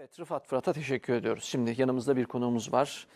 Evet Rıfat Fırat'a teşekkür ediyoruz. Şimdi yanımızda bir konuğumuz var.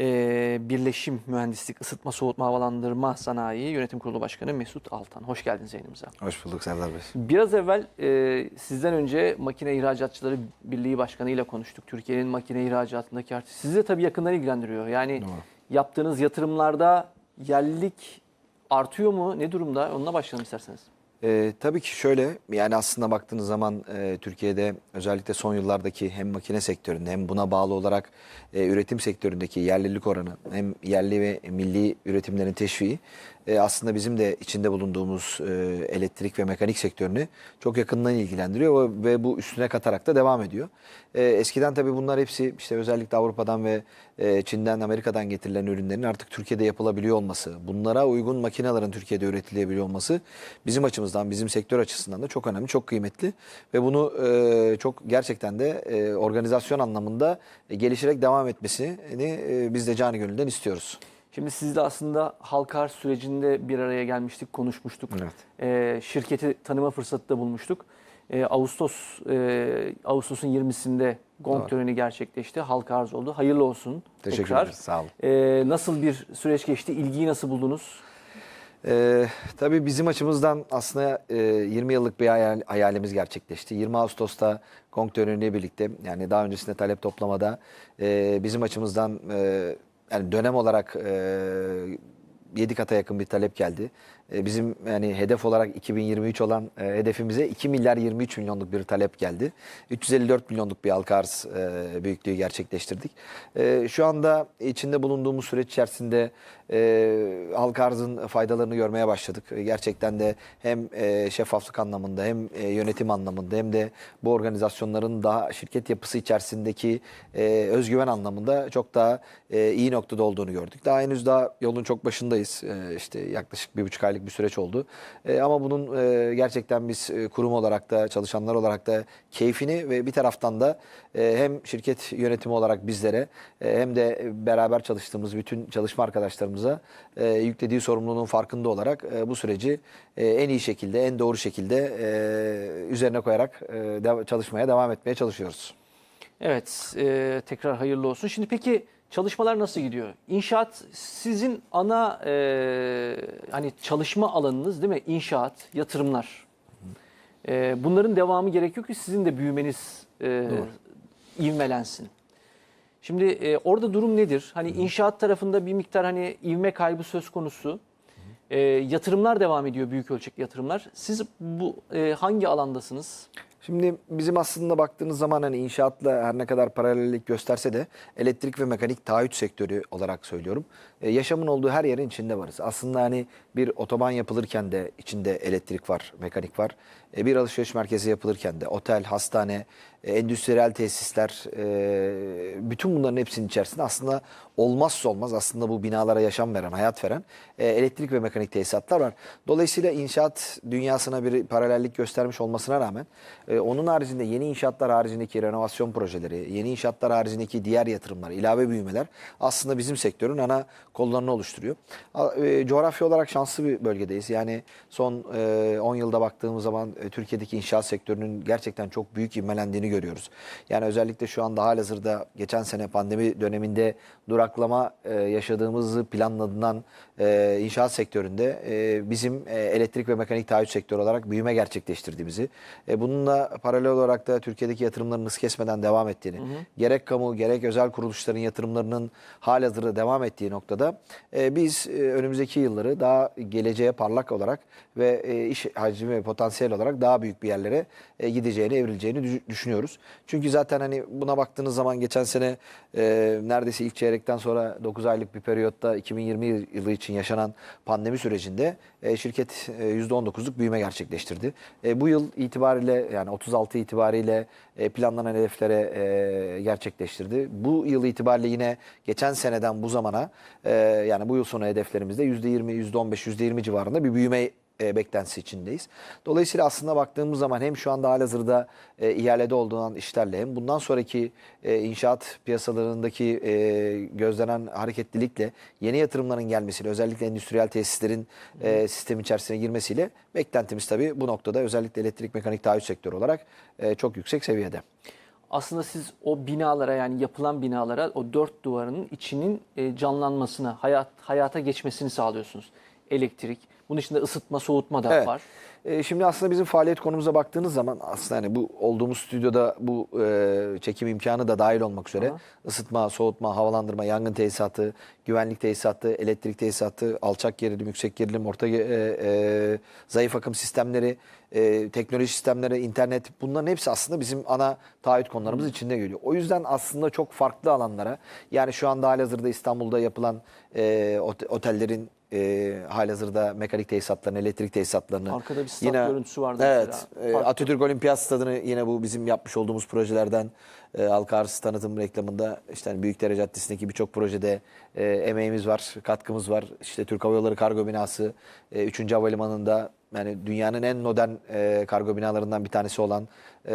Ee, Birleşim Mühendislik Isıtma Soğutma Havalandırma Sanayi Yönetim Kurulu Başkanı Mesut Altan. Hoş geldiniz yayınımıza. Hoş bulduk Serdar Bey. Biraz evvel e, sizden önce Makine İhracatçıları Birliği Başkanı ile konuştuk. Türkiye'nin makine ihracatındaki artış. Sizi de tabii yakından ilgilendiriyor. Yani Doğru. yaptığınız yatırımlarda yerlilik artıyor mu? Ne durumda? Onunla başlayalım isterseniz. Ee, tabii ki şöyle yani aslında baktığınız zaman e, Türkiye'de özellikle son yıllardaki hem makine sektöründe hem buna bağlı olarak e, üretim sektöründeki yerlilik oranı hem yerli ve milli üretimlerin teşviği e, aslında bizim de içinde bulunduğumuz e, elektrik ve mekanik sektörünü çok yakından ilgilendiriyor ve, ve bu üstüne katarak da devam ediyor. E, eskiden tabii bunlar hepsi işte özellikle Avrupa'dan ve e, Çin'den Amerika'dan getirilen ürünlerin artık Türkiye'de yapılabiliyor olması, bunlara uygun makinelerin Türkiye'de üretilebiliyor olması bizim açımızdan, bizim sektör açısından da çok önemli, çok kıymetli ve bunu e, çok gerçekten de e, organizasyon anlamında e, gelişerek devam etmesini e, biz de canı gönülden istiyoruz. Şimdi sizle aslında halka arz sürecinde bir araya gelmiştik, konuşmuştuk. Evet. Ee, şirketi tanıma fırsatı da bulmuştuk. Ee, Ağustos e, Ağustos'un 20'sinde gong Doğru. töreni gerçekleşti. Halka arz oldu. Hayırlı olsun. Teşekkür ederiz, sağ olun. Ee, nasıl bir süreç geçti? İlgiyi nasıl buldunuz? Ee, tabii bizim açımızdan aslında e, 20 yıllık bir hayal, hayalimiz gerçekleşti. 20 Ağustos'ta Gong töreniyle birlikte yani daha öncesinde talep toplamada e, bizim açımızdan e, yani dönem olarak e, 7 kata yakın bir talep geldi. E, bizim yani hedef olarak 2023 olan e, hedefimize 2 milyar 23 milyonluk bir talep geldi. 354 milyonluk bir halka arz e, büyüklüğü gerçekleştirdik. E, şu anda içinde bulunduğumuz süreç içerisinde e, halka arzın faydalarını görmeye başladık. E, Gerçekten de hem e, şeffaflık anlamında hem e, yönetim anlamında hem de bu organizasyonların daha şirket yapısı içerisindeki e, özgüven anlamında çok daha e, iyi noktada olduğunu gördük. Daha henüz daha yolun çok başındayız. E, işte yaklaşık bir buçuk aylık bir süreç oldu. E, ama bunun e, gerçekten biz e, kurum olarak da çalışanlar olarak da keyfini ve bir taraftan da e, hem şirket yönetimi olarak bizlere e, hem de beraber çalıştığımız bütün çalışma arkadaşlarımıza e, yüklediği sorumluluğun farkında olarak e, bu süreci e, en iyi şekilde, en doğru şekilde e, üzerine koyarak e, de- çalışmaya devam etmeye çalışıyoruz. Evet, e, tekrar hayırlı olsun. Şimdi peki çalışmalar nasıl gidiyor? İnşaat sizin ana e, hani çalışma alanınız değil mi? İnşaat, yatırımlar. E, bunların devamı gerekiyor ki sizin de büyümeniz e, ivmelensin. Şimdi e, orada durum nedir? Hani inşaat tarafında bir miktar hani ivme kaybı söz konusu. E, yatırımlar devam ediyor büyük ölçekli yatırımlar. Siz bu e, hangi alandasınız? Şimdi bizim aslında baktığınız zaman hani inşaatla her ne kadar paralellik gösterse de elektrik ve mekanik taahhüt sektörü olarak söylüyorum. E, yaşamın olduğu her yerin içinde varız. Aslında hani bir otoban yapılırken de içinde elektrik var, mekanik var. E, bir alışveriş merkezi yapılırken de otel, hastane, e, endüstriyel tesisler, bütün bunların hepsinin içerisinde aslında olmazsa olmaz aslında bu binalara yaşam veren, hayat veren elektrik ve mekanik tesisatlar var. Dolayısıyla inşaat dünyasına bir paralellik göstermiş olmasına rağmen onun haricinde yeni inşaatlar haricindeki renovasyon projeleri, yeni inşaatlar haricindeki diğer yatırımlar, ilave büyümeler aslında bizim sektörün ana kollarını oluşturuyor. E, coğrafya olarak şanslı bir bölgedeyiz. Yani son e, 10 yılda baktığımız zaman e, Türkiye'deki inşaat sektörünün gerçekten çok büyük ivmelendiğini görüyoruz. Yani özellikle şu anda halihazırda geçen sene pandemi döneminde duraklama e, yaşadığımızı planlanan e, inşaat sektöründe e, bizim e, elektrik ve mekanik taahhüt sektörü olarak büyüme gerçekleştirdiğimizi, e, bununla paralel olarak da Türkiye'deki yatırımların hız kesmeden devam ettiğini, gerek kamu gerek özel kuruluşların yatırımlarının halihazırda devam ettiği noktada e, biz e, önümüzdeki yılları daha geleceğe parlak olarak ve e, iş hacmi potansiyel olarak daha büyük bir yerlere gideceğini, evrileceğini dü- düşünüyoruz. Çünkü zaten hani buna baktığınız zaman geçen sene neredeyse ilk çeyrekten sonra 9 aylık bir periyotta 2020 yılı için yaşanan pandemi sürecinde şirket e, %19'luk büyüme gerçekleştirdi. Bu yıl itibariyle yani 36 itibariyle planlanan hedeflere gerçekleştirdi. Bu yıl itibariyle yine geçen seneden bu zamana yani bu yıl sonu hedeflerimizde %20, %15, %20 civarında bir büyüme e, beklentisi içindeyiz. Dolayısıyla aslında baktığımız zaman hem şu anda halihazırda e, ihalede olduğun işlerle hem bundan sonraki e, inşaat piyasalarındaki e, gözlenen hareketlilikle yeni yatırımların gelmesiyle özellikle endüstriyel tesislerin e, sistem içerisine girmesiyle beklentimiz tabii bu noktada özellikle elektrik mekanik taahhüt sektörü olarak e, çok yüksek seviyede. Aslında siz o binalara yani yapılan binalara o dört duvarının içinin e, canlanmasına, hayat hayata geçmesini sağlıyorsunuz. Elektrik, bunun içinde ısıtma, soğutma da Evet. var. E, şimdi aslında bizim faaliyet konumuza baktığınız zaman aslında hani bu olduğumuz stüdyoda bu e, çekim imkanı da dahil olmak üzere Aha. ısıtma, soğutma, havalandırma, yangın tesisatı, güvenlik tesisatı, elektrik tesisatı, alçak gerilim, yüksek gerilim, orta ge- e, e, zayıf akım sistemleri, e, teknoloji sistemleri, internet bunların hepsi aslında bizim ana taahhüt konularımız içinde geliyor. O yüzden aslında çok farklı alanlara yani şu anda halihazırda İstanbul'da yapılan e, ote- otellerin e, halihazırda mekanik tesisatlarını, elektrik tesisatlarını. Arkada bir stat görüntüsü vardı Evet. e. Atatürk Olimpiyat Stadı'nı yine bu bizim yapmış olduğumuz projelerden e, halka arz tanıtım reklamında işte hani Büyükdere Caddesi'ndeki birçok projede e, emeğimiz var, katkımız var. İşte Türk Hava Yolları Kargo Binası, e, 3. Havalimanı'nda yani dünyanın en modern e, kargo binalarından bir tanesi olan e,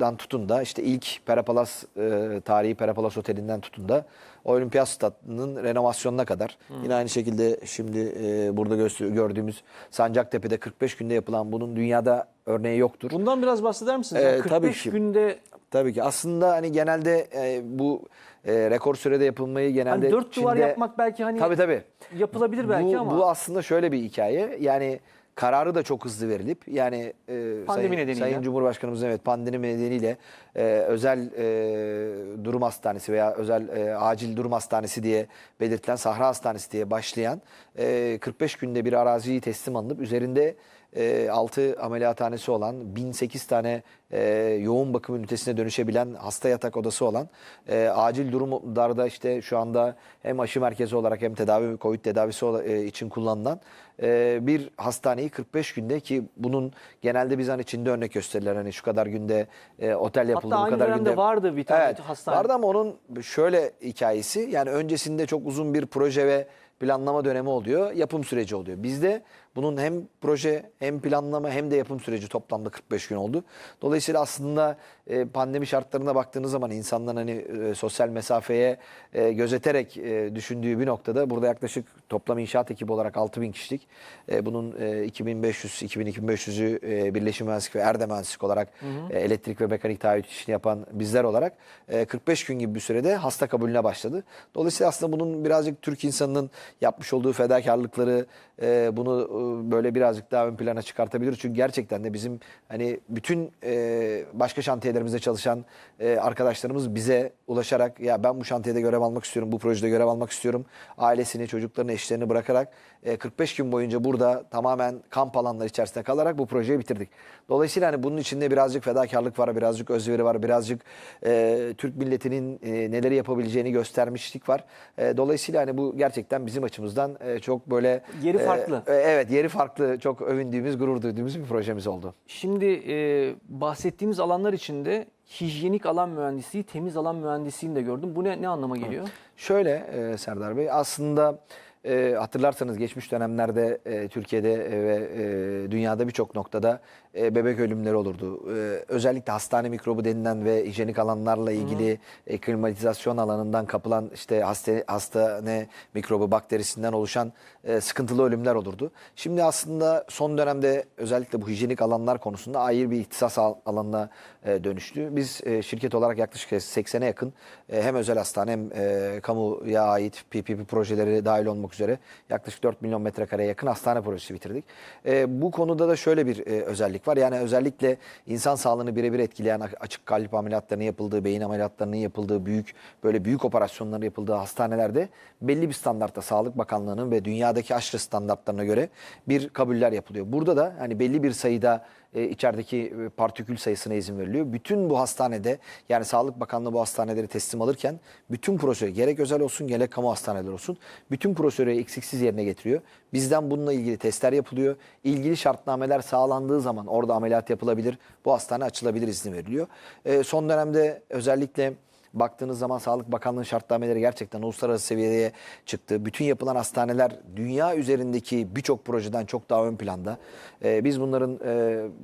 dan tutun da işte ilk Perapalas e, tarihi Perapalas Oteli'nden tutun da Olimpiyat Stadı'nın renovasyonuna kadar. Yine aynı şekilde şimdi e, burada gördüğümüz Sancaktepe'de 45 günde yapılan bunun dünyada örneği yoktur. Bundan biraz bahseder misiniz? Ee, Yani 45 tabii ki. günde Tabii ki. Aslında hani genelde e, bu e, rekor sürede yapılmayı genelde hani 4 duvar Çin'de- yapmak belki hani Tabii tabii. yapılabilir belki bu, ama bu aslında şöyle bir hikaye. Yani kararı da çok hızlı verilip yani e, Pandemi Sayın, nedeniyle. Sayın Cumhurbaşkanımızın evet pandemi nedeniyle e, özel e, durum hastanesi veya özel e, acil durum hastanesi diye belirtilen Sahra Hastanesi diye başlayan e, 45 günde bir araziyi teslim alınıp üzerinde e, 6 ameliyathanesi olan 1008 tane e, yoğun bakım ünitesine dönüşebilen hasta yatak odası olan e, acil durumlarda işte şu anda hem aşı merkezi olarak hem tedavi COVID tedavisi e, için kullanılan e, bir hastaneyi 45 günde ki bunun genelde biz hani Çin'de örnek gösterirler hani şu kadar günde e, otel yapıldı Hatta bu kadar günde. vardı bir tane evet, hastane. Vardı ama onun şöyle hikayesi yani öncesinde çok uzun bir proje ve planlama dönemi oluyor, yapım süreci oluyor. Bizde bunun hem proje hem planlama hem de yapım süreci toplamda 45 gün oldu. Dolayısıyla aslında e, pandemi şartlarına baktığınız zaman insanların hani e, sosyal mesafeye e, gözeterek e, düşündüğü bir noktada burada yaklaşık toplam inşaat ekibi olarak 6000 kişilik. E, bunun e, 2500 2000-2500'ü e, Birleşim Mühendislik ve Erdem Mühendislik olarak e, elektrik ve mekanik taahhüt işini yapan bizler olarak e, 45 gün gibi bir sürede hasta kabulüne başladı. Dolayısıyla aslında bunun birazcık Türk insanının yapmış olduğu fedakarlıkları e, bunu böyle birazcık daha ön plana çıkartabilir. Çünkü gerçekten de bizim hani bütün e, başka şantiyelerimizde çalışan e, arkadaşlarımız bize ulaşarak ya ben bu şantiyede görev almak istiyorum, bu projede görev almak istiyorum. Ailesini, çocuklarını, eşlerini bırakarak e, 45 gün boyunca burada tamamen kamp alanları içerisinde kalarak bu projeyi bitirdik. Dolayısıyla hani bunun içinde birazcık fedakarlık var, birazcık özveri var, birazcık e, Türk milletinin e, neleri yapabileceğini göstermişlik var. E, dolayısıyla hani bu gerçekten bizim açımızdan e, çok böyle Yeri e, farklı. e, evet, yeri farklı, çok övündüğümüz, gurur duyduğumuz bir projemiz oldu. Şimdi e, bahsettiğiniz alanlar içinde hijyenik alan mühendisliği, temiz alan mühendisliğini de gördüm. Bu ne, ne anlama geliyor? Şöyle e, Serdar Bey aslında e, hatırlarsanız geçmiş dönemlerde e, Türkiye'de e, ve e, dünyada birçok noktada e, bebek ölümleri olurdu. E, özellikle hastane mikrobu denilen ve hijyenik alanlarla ilgili e, klimatizasyon alanından kapılan işte hasta, hastane mikrobu bakterisinden oluşan e, sıkıntılı ölümler olurdu. Şimdi aslında son dönemde özellikle bu hijyenik alanlar konusunda ayrı bir ihtisas al- alanına e, dönüştü. Biz e, şirket olarak yaklaşık 80'e yakın e, hem özel hastane hem e, kamuya ait PPP projeleri dahil olmak üzere yaklaşık 4 milyon metrekareye yakın hastane projesi bitirdik. E, bu konuda da şöyle bir e, özellik var. Yani özellikle insan sağlığını birebir etkileyen açık kalp ameliyatlarının yapıldığı, beyin ameliyatlarının yapıldığı büyük böyle büyük operasyonların yapıldığı hastanelerde belli bir standartta Sağlık Bakanlığı'nın ve dünyadaki aşırı standartlarına göre bir kabuller yapılıyor. Burada da hani belli bir sayıda e, içerideki e, partikül sayısına izin veriliyor. Bütün bu hastanede yani Sağlık Bakanlığı bu hastaneleri teslim alırken bütün prosedür gerek özel olsun gerek kamu hastaneleri olsun bütün prosedürü eksiksiz yerine getiriyor. Bizden bununla ilgili testler yapılıyor. İlgili şartnameler sağlandığı zaman orada ameliyat yapılabilir. Bu hastane açılabilir izni veriliyor. E, son dönemde özellikle baktığınız zaman Sağlık Bakanlığı şartnameleri gerçekten uluslararası seviyeye çıktı. Bütün yapılan hastaneler dünya üzerindeki birçok projeden çok daha ön planda. Ee, biz bunların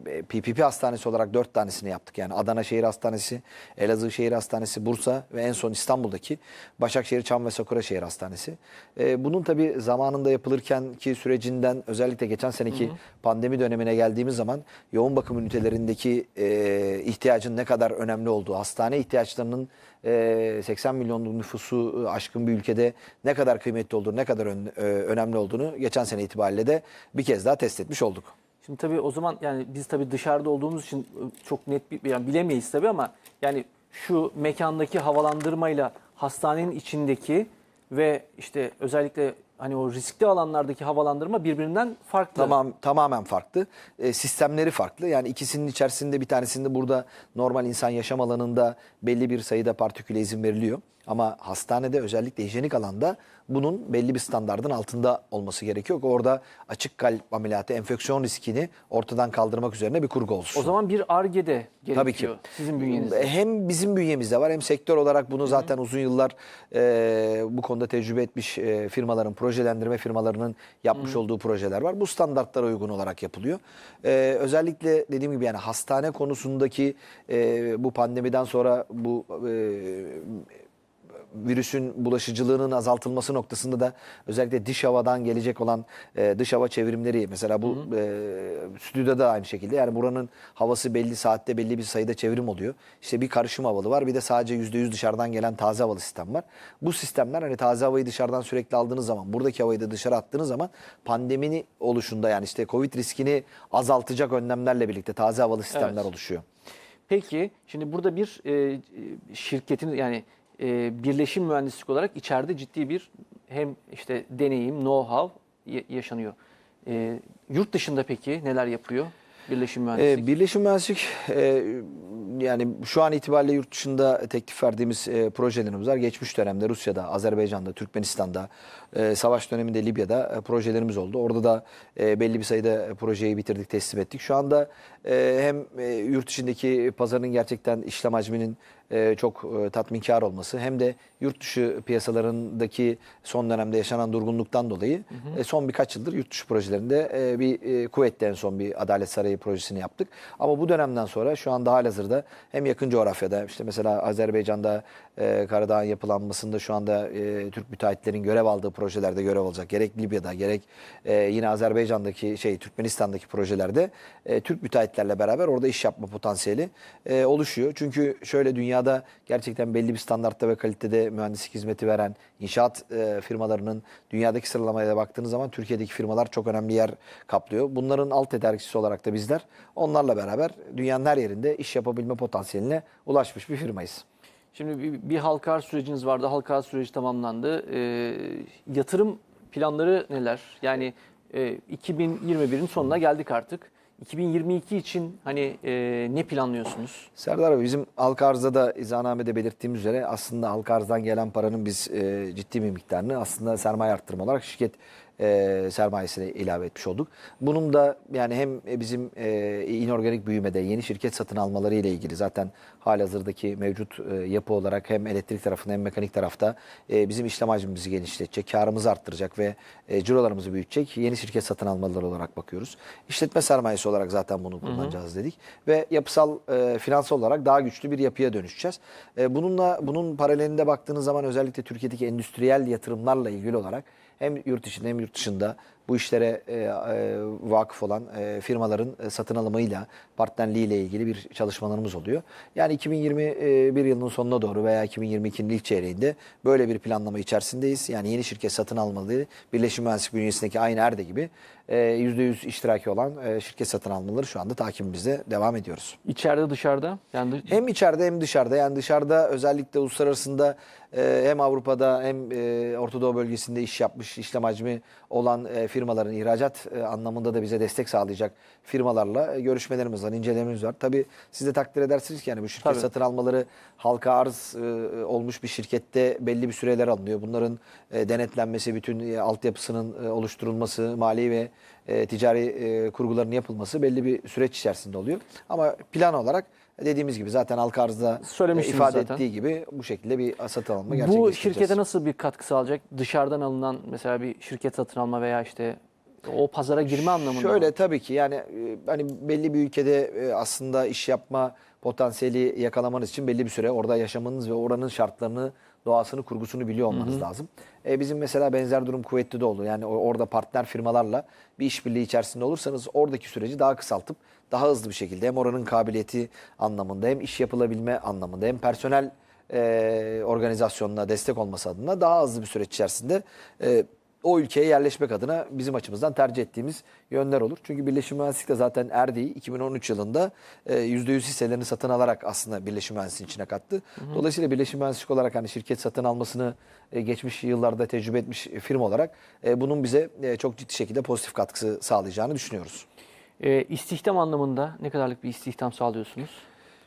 e, PPP hastanesi olarak dört tanesini yaptık. Yani Adana Şehir Hastanesi, Elazığ Şehir Hastanesi, Bursa ve en son İstanbul'daki Başakşehir Çam ve Sakura Şehir Hastanesi. Ee, bunun tabii zamanında yapılırken ki sürecinden özellikle geçen seneki pandemi dönemine geldiğimiz zaman yoğun bakım ünitelerindeki e, ihtiyacın ne kadar önemli olduğu, hastane ihtiyaçlarının e, 80 milyonluk nüfusu aşkın bir ülkede ne kadar kıymetli olduğunu, ne kadar e, önemli olduğunu geçen sene itibariyle de bir kez daha test etmiş olduk. Şimdi tabii o zaman yani biz tabii dışarıda olduğumuz için e, çok net bir yani bilemeyiz tabii ama yani şu mekandaki havalandırmayla hastanenin içindeki ve işte özellikle hani o riskli alanlardaki havalandırma birbirinden farklı. Tamam tamamen farklı. E, sistemleri farklı. Yani ikisinin içerisinde bir tanesinde burada normal insan yaşam alanında belli bir sayıda partiküle izin veriliyor. Ama hastanede özellikle hijyenik alanda bunun belli bir standardın altında olması gerekiyor ki orada açık kalp ameliyatı enfeksiyon riskini ortadan kaldırmak üzerine bir kurgu olsun. O zaman bir argede gerekiyor Tabii ki. sizin bünyenizde. Hem bizim bünyemizde var hem sektör olarak bunu zaten uzun yıllar e, bu konuda tecrübe etmiş e, firmaların, projelendirme firmalarının yapmış olduğu projeler var. Bu standartlara uygun olarak yapılıyor. E, özellikle dediğim gibi yani hastane konusundaki e, bu pandemiden sonra bu e, virüsün bulaşıcılığının azaltılması noktasında da özellikle dış havadan gelecek olan e, dış hava çevrimleri mesela bu e, stüdyoda da aynı şekilde yani buranın havası belli saatte belli bir sayıda çevrim oluyor. İşte bir karışım havalı var bir de sadece %100 dışarıdan gelen taze havalı sistem var. Bu sistemler hani taze havayı dışarıdan sürekli aldığınız zaman buradaki havayı da dışarı attığınız zaman pandeminin oluşunda yani işte Covid riskini azaltacak önlemlerle birlikte taze havalı sistemler Evet. oluşuyor. Peki şimdi burada bir e, şirketin yani e, birleşim mühendislik olarak içeride ciddi bir hem işte deneyim, know-how ya- yaşanıyor. E, yurt dışında peki neler yapıyor birleşim mühendislik? Ee, Birleşim Mühendislik e, yani şu an itibariyle yurt dışında teklif verdiğimiz e, projelerimiz var. Geçmiş dönemde Rusya'da, Azerbaycan'da, Türkmenistan'da, e, savaş döneminde Libya'da e, projelerimiz oldu. Orada da e, belli bir sayıda projeyi bitirdik, teslim ettik. Şu anda e, hem e, yurt içindeki pazarın gerçekten işlem hacminin e, çok e, tatminkar olması hem de yurt dışı piyasalarındaki son dönemde yaşanan durgunluktan dolayı e, son birkaç yıldır yurt dışı projelerinde e, bir e, kuvvetle en son bir Adalet Sarayı projesini yaptık. Ama bu dönemden sonra şu anda halihazırda hem yakın coğrafyada işte mesela Azerbaycan'da e, Karadağ'ın yapılanmasında şu anda e, Türk müteahhitlerin görev aldığı projelerde görev alacak. Gerek Libya'da gerek e, yine Azerbaycan'daki şey Türkmenistan'daki projelerde e, Türk müteahhitlerle beraber orada iş yapma potansiyeli e, oluşuyor. Çünkü şöyle dünyada gerçekten belli bir standartta ve kalitede mühendislik hizmeti veren inşaat e, firmalarının dünyadaki sıralamaya da baktığınız zaman Türkiye'deki firmalar çok önemli yer kaplıyor. Bunların alt tedarikçisi olarak da bizler onlarla beraber dünyanın her yerinde iş yapabilme potansiyeline ulaşmış bir firmayız. Şimdi bir, bir halka süreciniz vardı. Halka süreci tamamlandı. E, yatırım planları neler? Yani e, 2021'in sonuna geldik artık. 2022 için hani e, ne planlıyorsunuz? Serdar abi bizim halka arzda da izahnamede belirttiğimiz üzere aslında halka arzdan gelen paranın biz e, ciddi bir miktarını aslında sermaye arttırma olarak şirket e, sermayesine ilave etmiş olduk. Bunun da yani hem bizim e, inorganik büyümede yeni şirket satın almaları ile ilgili zaten halihazırdaki mevcut e, yapı olarak hem elektrik tarafında hem mekanik tarafta e, bizim işlem hacmimizi genişletecek, karımızı arttıracak ve e, cirolarımızı büyütecek yeni şirket satın almaları olarak bakıyoruz. İşletme sermayesi olarak zaten bunu kullanacağız dedik ve yapısal e, finansal olarak daha güçlü bir yapıya dönüşeceğiz. E, bununla bunun paralelinde baktığınız zaman özellikle Türkiye'deki endüstriyel yatırımlarla ilgili olarak hem yurt içinde hem yurt dışında bu işlere e, e, vakıf olan e, firmaların e, satın alımıyla, partnerliğiyle ilgili bir çalışmalarımız oluyor. Yani 2021 yılının sonuna doğru veya 2022'nin ilk çeyreğinde böyle bir planlama içerisindeyiz. Yani yeni şirket satın almaları, Birleşim Mühendislik bünyesindeki aynı Erde gibi e, %100 iştiraki olan e, şirket satın almaları şu anda takibimizde devam ediyoruz. İçeride dışarıda? Yani Hem içeride hem dışarıda. Yani dışarıda özellikle uluslararasında hem Avrupa'da hem e, Orta Doğu bölgesinde iş yapmış, işlem hacmi olan e, firmaların ihracat e, anlamında da bize destek sağlayacak firmalarla görüşmelerimiz var, incelemelerimiz var. Tabii siz de takdir edersiniz ki yani bu şirket Tabii. satın almaları halka arz olmuş bir şirkette belli bir süreler alınıyor. Bunların denetlenmesi, bütün altyapısının oluşturulması, mali ve ticari e, kurguların yapılması belli bir süreç içerisinde oluyor. Ama plan olarak Dediğimiz gibi zaten halka arzda e, Söylemiştiniz ifade zaten. ettiği gibi bu şekilde bir satın alma Bu gerçekleştireceğiz. şirkete nasıl bir katkı sağlayacak? Dışarıdan alınan mesela bir şirket satın alma veya işte o pazara girme anlamında Şöyle mı? tabii ki yani e, hani belli bir ülkede e, aslında iş yapma potansiyeli yakalamanız için belli bir süre orada yaşamanız ve oranın şartlarını, doğasını, kurgusunu biliyor olmanız lazım. E, bizim mesela benzer durum kuvvetli oldu. Yani orada partner firmalarla bir işbirliği içerisinde olursanız oradaki süreci daha kısaltıp daha hızlı bir şekilde hem oranın kabiliyeti anlamında hem iş yapılabilme anlamında hem personel e, organizasyonuna destek olması adına daha hızlı bir süreç içerisinde e, o ülkeye yerleşmek adına bizim açımızdan tercih ettiğimiz yönler olur. Çünkü Birleşim Mühendislik de zaten Erdi'yi 2013 yılında e, %100 hisselerini satın alarak aslında Birleşim Mühendisliğin içine kattı. Dolayısıyla Birleşim Mühendislik olarak hani şirket satın almasını e, geçmiş yıllarda tecrübe etmiş firma olarak e, bunun bize e, çok ciddi şekilde pozitif katkısı sağlayacağını düşünüyoruz. Ee, istihdam anlamında ne kadarlık bir istihdam sağlıyorsunuz?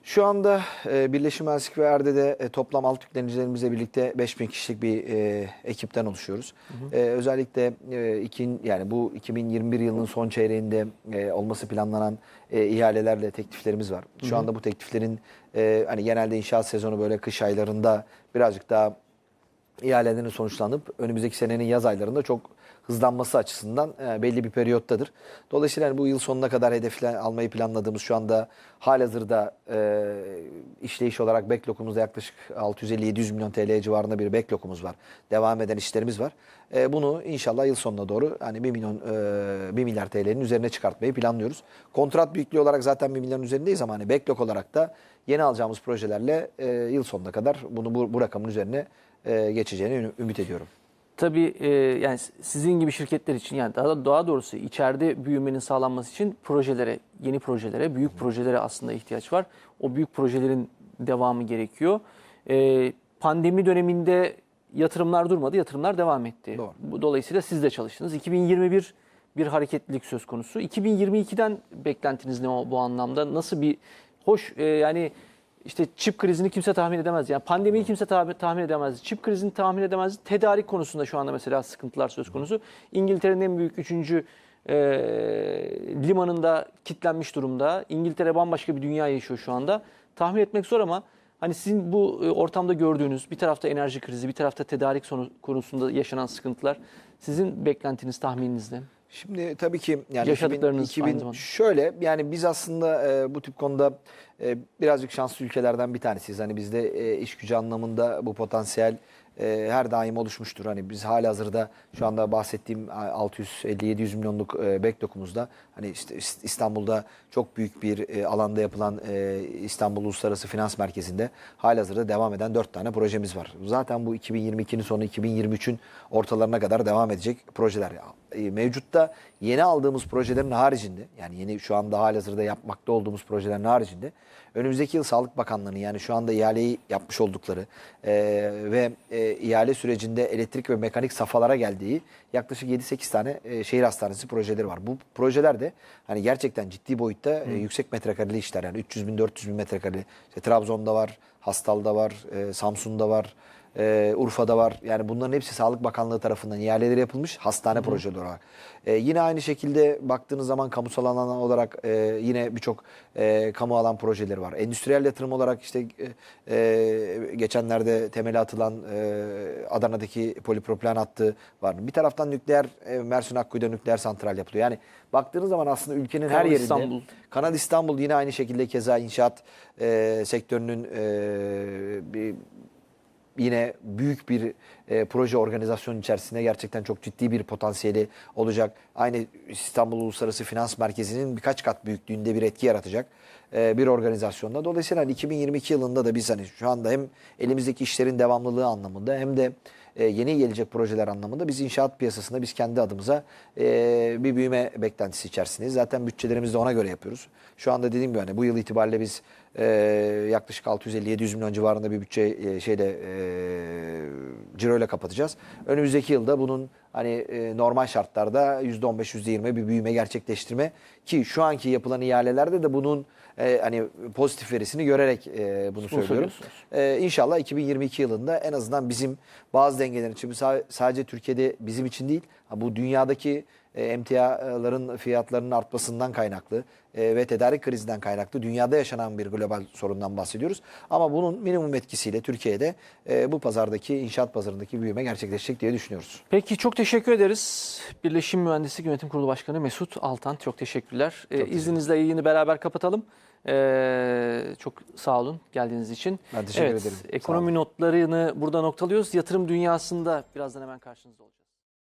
Şu anda e, Birleşim Mühendislik ve Erde'de e, toplam alt yüklenicilerimizle birlikte 5000 kişilik bir e, ekipten oluşuyoruz. E, özellikle e, ikin, yani bu 2021 yılının son çeyreğinde e, olması planlanan e, ihalelerle tekliflerimiz var. Şu anda bu tekliflerin e, hani genelde inşaat sezonu böyle kış aylarında birazcık daha ihalelerin sonuçlanıp önümüzdeki senenin yaz aylarında çok hızlanması açısından e, belli bir periyottadır. Dolayısıyla bu yıl sonuna kadar hedefle almayı planladığımız şu anda halihazırda e, işleyiş olarak backlogumuzda yaklaşık 650-700 milyon TL civarında bir backlogumuz var. Devam eden işlerimiz var. E, bunu inşallah yıl sonuna doğru hani 1 milyon e, 1 milyar TL'nin üzerine çıkartmayı planlıyoruz. Kontrat büyüklüğü olarak zaten 1 milyonun üzerindeyiz ama hani backlog olarak da yeni alacağımız projelerle e, yıl sonuna kadar bunu bu, bu rakamın üzerine e, geçeceğini ümit ediyorum. Tabii e, yani sizin gibi şirketler için yani daha, daha doğrusu içeride büyümenin sağlanması için projelere, yeni projelere, büyük projelere aslında ihtiyaç var. O büyük projelerin devamı gerekiyor. E, pandemi döneminde yatırımlar durmadı, yatırımlar devam etti. Doğru. Dolayısıyla siz de çalıştınız. 2021 bir hareketlilik söz konusu. 2022'den beklentiniz ne o, bu anlamda? Nasıl bir hoş e, yani işte çip krizini kimse tahmin edemez. Yani pandemiyi kimse tahmin, tahmin edemez. Çip krizini tahmin edemez. Tedarik konusunda şu anda mesela sıkıntılar söz konusu. İngiltere'nin en büyük üçüncü e, limanında kitlenmiş durumda. İngiltere bambaşka bir dünya yaşıyor şu anda. Tahmin etmek zor ama hani sizin bu ortamda gördüğünüz bir tarafta enerji krizi, bir tarafta tedarik konusunda yaşanan sıkıntılar sizin beklentiniz, tahmininiz ne? Şimdi tabii ki yani Yaşadıklarınız 2000, aynı 2000 zamanda. şöyle yani biz aslında e, bu tip konuda e, birazcık şanslı ülkelerden bir tanesiyiz. Hani bizde e, iş gücü anlamında bu potansiyel e, her daim oluşmuştur. Hani biz hala hazırda şu anda bahsettiğim 650-700 milyonluk e, backlogumuzda hani işte İst- İstanbul'da çok büyük bir e, alanda yapılan e, İstanbul Uluslararası Finans Merkezi'nde hala hazırda devam eden 4 tane projemiz var. Zaten bu 2022'nin sonu 2023'ün ortalarına kadar devam edecek projeler. E, mevcutta yeni aldığımız projelerin haricinde yani yeni şu anda halihazırda yapmakta olduğumuz projelerin haricinde önümüzdeki yıl Sağlık Bakanlığı'nın yani şu anda ihaleyi yapmış oldukları e, ve e, ihale sürecinde elektrik ve mekanik safhalara geldiği yaklaşık 7-8 tane e, şehir hastanesi projeleri var. Bu projeler de hani gerçekten ciddi boyutta e, yüksek metrekareli işler yani 300 bin 400 bin metrekareli. İşte Trabzon'da var, Hastal'da var, e, Samsun'da var. Ee, Urfa'da var. Yani bunların hepsi Sağlık Bakanlığı tarafından ihaleleri yapılmış hastane projeleri olarak. Ee, yine aynı şekilde baktığınız zaman kamusal alan olarak e, yine birçok e, kamu alan projeleri var. Endüstriyel yatırım olarak işte e, e, geçenlerde temeli atılan e, Adana'daki polipropilen hattı var. Bir taraftan nükleer e, Mersin Akkuyu'da nükleer santral yapılıyor. Yani baktığınız zaman aslında ülkenin her yerinde İstanbul. Kanal İstanbul yine aynı şekilde keza inşaat e, sektörünün e, bir yine büyük bir e, proje organizasyon içerisinde gerçekten çok ciddi bir potansiyeli olacak. Aynı İstanbul Uluslararası Finans Merkezi'nin birkaç kat büyüklüğünde bir etki yaratacak e, bir organizasyonda. Dolayısıyla hani 2022 yılında da biz hani şu anda hem elimizdeki işlerin devamlılığı anlamında hem de e, yeni gelecek projeler anlamında biz inşaat piyasasında biz kendi adımıza e, bir büyüme beklentisi içerisindeyiz. Zaten bütçelerimizi de ona göre yapıyoruz. Şu anda dediğim gibi hani bu yıl itibariyle biz e, yaklaşık 650-700 milyon civarında bir bütçe e, şeyde e, ciroyla kapatacağız. Önümüzdeki yılda bunun hani normal şartlarda %15-%20 bir büyüme gerçekleştirme ki şu anki yapılan ihalelerde de bunun e, hani pozitif verisini görerek e, bunu söylüyorum. söylüyorsunuz. Ee, inşallah 2022 yılında en azından bizim bazı dengelerin için sa- sadece Türkiye'de bizim için değil, ha bu dünyadaki e, emtiaların fiyatlarının artmasından kaynaklı e, ve tedarik krizinden kaynaklı dünyada yaşanan bir global sorundan bahsediyoruz. Ama bunun minimum etkisiyle Türkiye'de e, bu pazardaki inşaat pazarındaki büyüme gerçekleşecek diye düşünüyoruz. Peki çok teşekkür ederiz. Birleşim Mühendislik Yönetim Kurulu Başkanı Mesut Altan çok teşekkürler. Ee, izninizle yayını beraber kapatalım. Ee, çok sağ olun geldiğiniz için. Ben teşekkür evet, ederim. Ekonomi notlarını burada noktalıyoruz. Yatırım dünyasında birazdan hemen karşınızda olacağız.